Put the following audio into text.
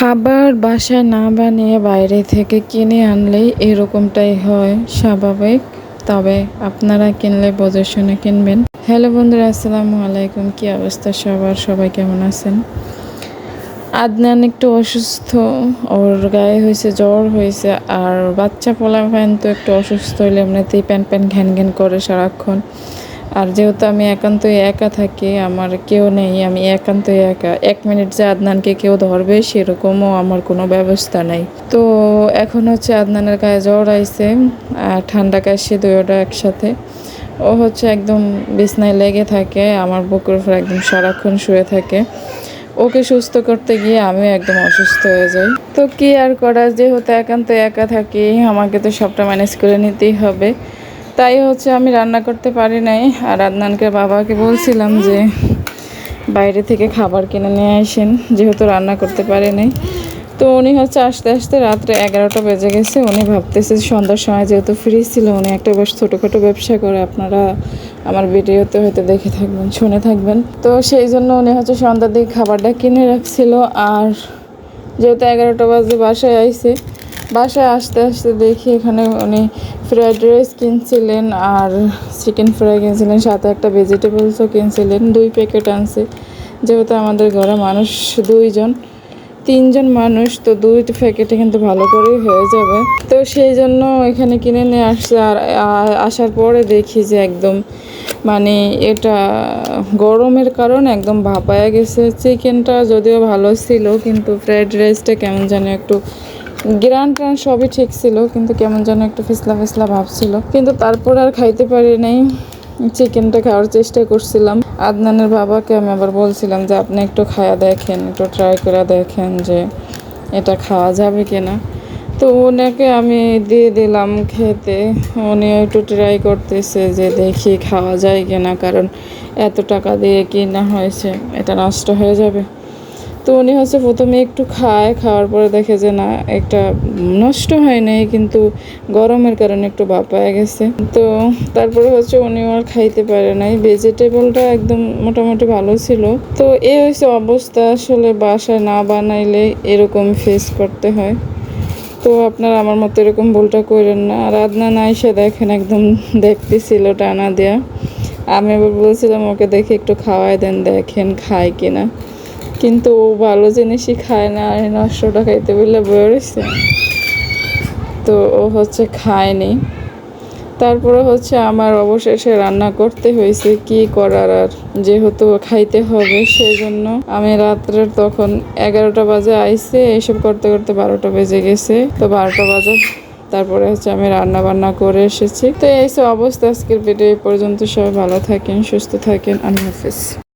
খাবার বাসায় না বানিয়ে বাইরে থেকে কিনে আনলেই এরকমটাই হয় স্বাভাবিক। তবে আপনারা কিনলে বুঝে শুনে কিনবেন। হ্যালো বন্ধুরা, আসসালামু আলাইকুম। কি অবস্থা সবার? সবাই কেমন আছেন? আদনান একটু অসুস্থ, ওর গায়ে হয়েছে, জ্বর হয়েছে, আর বাচ্চা পোলা ফ্যান তো একটু অসুস্থ হইলে এমনিতেই প্যান প্যান ঘ্যান ঘ্যান করে সারাক্ষণ। আর যেহেতু আমি একান্তই একা থাকি, আমার কেউ নেই, আমি একান্তই একা। এক মিনিট যে আদনানকে কেউ ধরবে, সেরকমও আমার কোনো ব্যবস্থা নাই। তো এখন হচ্ছে আদনানের গায়ে জ্বর আইছে, আর ঠান্ডা কাশি দুয়োটা একসাথে। ও হচ্ছে একদম বিছনায় লেগে থাকে, আমার বুকের উপর একদম সারাক্ষণ শুয়ে থাকে। ওকে সুস্থ করতে গিয়ে আমিও একদম অসুস্থ হয়ে যাই। তো কি আর করা, যেহেতু একান্ত একা থাকি, আমাকে তো সবটা ম্যানেজ করে নিতেই হবে। তাই হচ্ছে আমি রান্না করতে পারি নাই। আর আদনানকে বাবাকে বলছিলাম যে বাইরে থেকে খাবার কিনে নিয়ে আসেন, যেহেতু রান্না করতে পারি নাই। তো উনি হচ্ছে আস্তে আস্তে রাত্রে এগারোটা বেজে গেছে। উনি ভাবতেছে সন্ধ্যার সময় যেহেতু ফ্রি ছিল, উনি একটা বেশ ছোটোখাটো ব্যবসা করে আপনারা আমার ভিডিওতে হয়তো দেখে থাকবেন, শুনে থাকবেন। তো সেই জন্য উনি হচ্ছে সন্ধ্যার দিকে খাবারটা কিনে রাখছিল। আর যেহেতু এগারোটা বাজে বাসায় আইছে বাসায় আসতে আসতে দেখি এখানে উনি ফ্রায়েড রাইস কিনছিলেন আর চিকেন ফ্রাই কিনছিলেন, সাথে একটা ভেজিটেবলসও কিনছিলেন, দুই প্যাকেট আনছে। যেহেতু আমাদের ঘরে মানুষ দুইজন, তিনজন মানুষ, তো দুই প্যাকেটে কিন্তু ভালো করেই হয়ে যাবে। তো সেই জন্য এখানে কিনে নিয়ে আসছে আর আসার পরে দেখি যে একদম মানে এটা গরমের কারণে একদম ভাপায়া গেছে। চিকেনটা যদিও ভালো ছিল, কিন্তু ফ্রায়েড রাইসটা কেমন যেন একটু গ্রান ট্রান সবই ঠিক ছিল, কিন্তু কেমন যেন একটু ফিসলা ফিসলা ভাব ছিল। কিন্তু তারপর আর খাইতে পারি নাই। চিকেনটা খাওয়ার চেষ্টা করছিলাম। আদনানের বাবাকে আমি আবার বলছিলাম যে, আপনি একটু খায়া দেখেন, একটু ট্রাই করে দেখেন যে এটা খাওয়া যাবে কিনা। তো ওনাকে আমি দিয়ে দিলাম খেতে। উনি একটু ট্রাই করতেছে যে, দেখি খাওয়া যায় কিনা, কারণ এত টাকা দিয়ে কিনা হয়েছে, এটা নষ্ট হয়ে যাবে। তো উনি হচ্ছে প্রথমে একটু খায়, খাওয়ার পরে দেখে যে না, একটা নষ্ট হয় নাই, কিন্তু গরমের কারণে একটু বাপায় গেছে। তো তারপরে হচ্ছে উনি আর খাইতে পারে নাই। ভেজিটেবলটা একদম মোটামুটি ভালো ছিল। তো এ হয়েছে অবস্থা, আসলে বাসায় না বানাইলে এরকম ফেস করতে হয়। তো আপনারা আমার মতো এরকম ভুলটা করেন না। আর আদনান আইসা দেখেন একদম দেখতেছিল টানা দেয়া। আমি বলছিলাম, ওকে দেখে একটু খাওয়াই দেন, দেখেন খায় কিনা। কিন্তু ও ভালো জিনিসই খায় না আর এই নষ্টটা খাইতে বললে বয়ে রয়েছে তো ও হচ্ছে খায়নি। তারপরে হচ্ছে আমার অবশেষে রান্না করতে হয়েছে কি করার আর যেহেতু খাইতে হবে সেই জন্য আমি রাত্রের তখন এগারোটা বাজে আইসে এইসব করতে করতে বারোটা বেজে গেছে। তো বারোটা বাজে, তারপরে হচ্ছে আমি রান্না বান্না করে এসেছি। তো এই সব অবস্থা। আজকের ভিডিও এই পর্যন্ত। সবাই ভালো থাকেন, সুস্থ থাকেন। আল্লাহ হাফিজ।